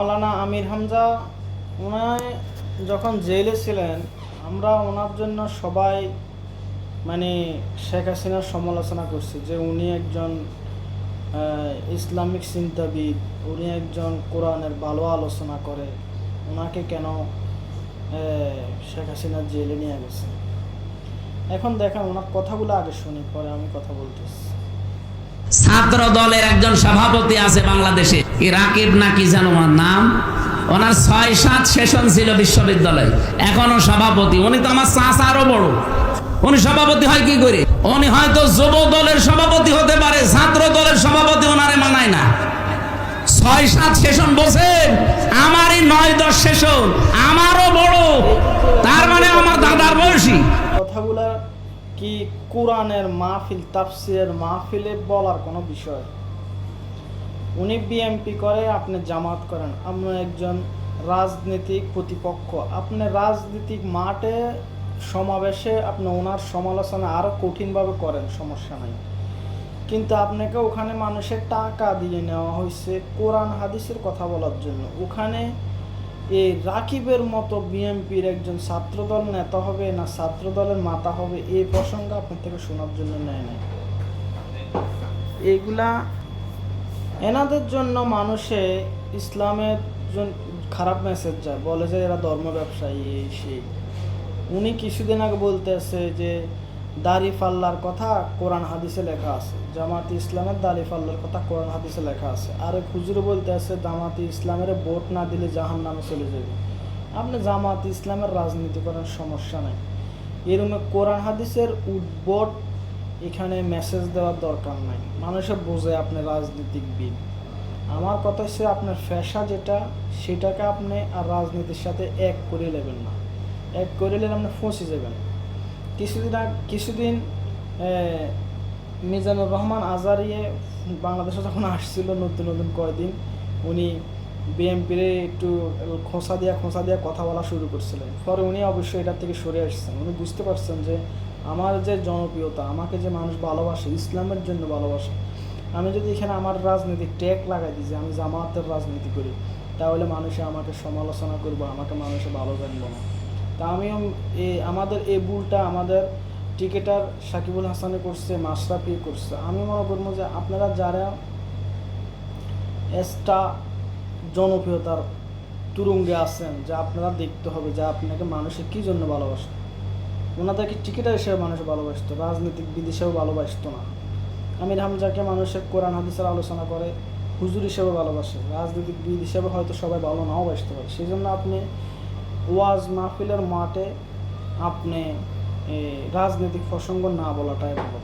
মাওলানা আমির হামজা ওনায় যখন জেলে ছিলেন, আমরা ওনার জন্য সবাই মানে শেখ হাসিনার সমালোচনা করছি যে উনি একজন ইসলামিক চিন্তাবিদ, উনি একজন কোরআনের ভালো আলোচনা করে ওনাকে কেন শেখ হাসিনা জেলে নিয়ে গেছে? এখন দেখেন ওনার কথাগুলো আগে শুনি, পরে আমি কথা বলতেছি। ছাত্র দলের একজন সভাপতি আছে বাংলাদেশে। কি রাকিব না কি যেন ওনার নাম? ওনার ছয় সাত সেশন ছিল বিশ্ববিদ্যালয়ে। এখনও সভাপতি। উনি তো আমার চাষা আরও বড়। উনি সভাপতি হয় কি করে? উনি হয়তো যুব দলের সভাপতি হতে পারে, ছাত্র দলের সভাপতি ওনারে মানায় না। ছয় সাত সেশন বসেন আমারই নয় দশ সেশন আমারও বড় তার মানে আমার দাদার বয়সী কথাগুলা কি কোরআনের মাহফিল, তাফসিরের মাহফিলে বলার কোনো বিষয়? উনি বিএমপি করে, আপনি জামাত করেন। আমরা একজন রাজনৈতিক প্রতিপক্ষ। আপনি রাজনৈতিক মাঠে সমাবেশে আপনি ওনার সমালোচনা আরও কঠিনভাবে করেন, সমস্যা নাই। কিন্তু আপনাকে ওখানে মানুষের টাকা দিয়ে নেওয়া হয়েছে কোরআন, হাদিসের কথা বলার জন্য। ওখানে এই রাকিবের মতো বিএনপির একজন ছাত্রদল নেতা হবে না ছাত্রদলের মাতা হবে? এই প্রসঙ্গ আপনার থেকে শোনার জন্য নেয় নাই। এইগুলা এনাদের জন্য মানুষে ইসলামের খারাপ মেসেজ যায় বলে যে এরা ধর্ম ব্যবসায়ী এই সেই। উনি কিছুদিন আগে বলতেছে যে দাড়ি ফাল্লার কথা কোরআন হাদিসে লেখা আছে। জামাতি ইসলামের দাড়ি ফাল্লার কথা কোরআন হাদিসে লেখা আছে। আর এক বলতে আছে জামাতি ইসলামের ভোট না দিলে জাহান নামে চলে যাবে। আপনি জামাতি ইসলামের রাজনীতি করার সমস্যা নাই। এরকম কোরআন হাদিসের উদ্ভট এখানে মেসেজ দেওয়ার দরকার নাই। মানুষে বোঝে আপনি রাজনীতিকবিদ। আমার কথা হচ্ছে আপনার ফ্যাশা যেটা, সেটাকে আপনি আর রাজনীতির সাথে এক করে নেবেন না। এক করে নিলে আপনি ফসে যাবেন। কিছুদিন কিছুদিন মিজানুর রহমান আজারিয়ে বাংলাদেশে যখন আসছিল নতুন নতুন কয়দিন, উনি বিএমপির একটু খোঁচা দিয়া খোঁচা দিয়া কথা বলা শুরু করছিলেন। পরে উনি অবশ্যই এটার থেকে সরে আসছেন। উনি বুঝতে পারছেন যে আমার যে জনপ্রিয়তা, আমাকে যে মানুষ ভালোবাসে, ইসলামের জন্য ভালোবাসে, আমি যদি এখানে আমার রাজনীতিক ট্যাগ লাগাই দিই যে আমি জামাতের রাজনীতি করি, তাহলে মানুষে আমাকে সমালোচনা করব, আমাকে মানুষে ভালো জানব না। তা আমিও এ আমাদের এই ভুলটা আমাদের টিকেটার সাকিবুল হাসানে করছে মাশরাফি করছে। আমি মনে করব যে আপনারা যারা এক্সট্রা জনপ্রিয়তার তুরঙ্গে আছেন, যে আপনারা দেখতে হবে যে আপনাকে মানুষের কী জন্য ভালোবাসে ওনাদেরকে টিকেটার হিসেবে মানুষ ভালোবাসতো, রাজনৈতিক বিদ হিসেবে ভালোবাসতো না। আমির হামজাকে মানুষের কোরআন হাদিসের আলোচনা করে হুজুর হিসেবে ভালোবাসে, রাজনৈতিক বিদ হিসেবে হয়তো সবাই ভালো নাও বাসতে পারে। সেই জন্য আপনি ওয়াজ মাহফিলের মাঠে আপনি রাজনৈতিক প্রসঙ্গ না বলাটাই ভালো।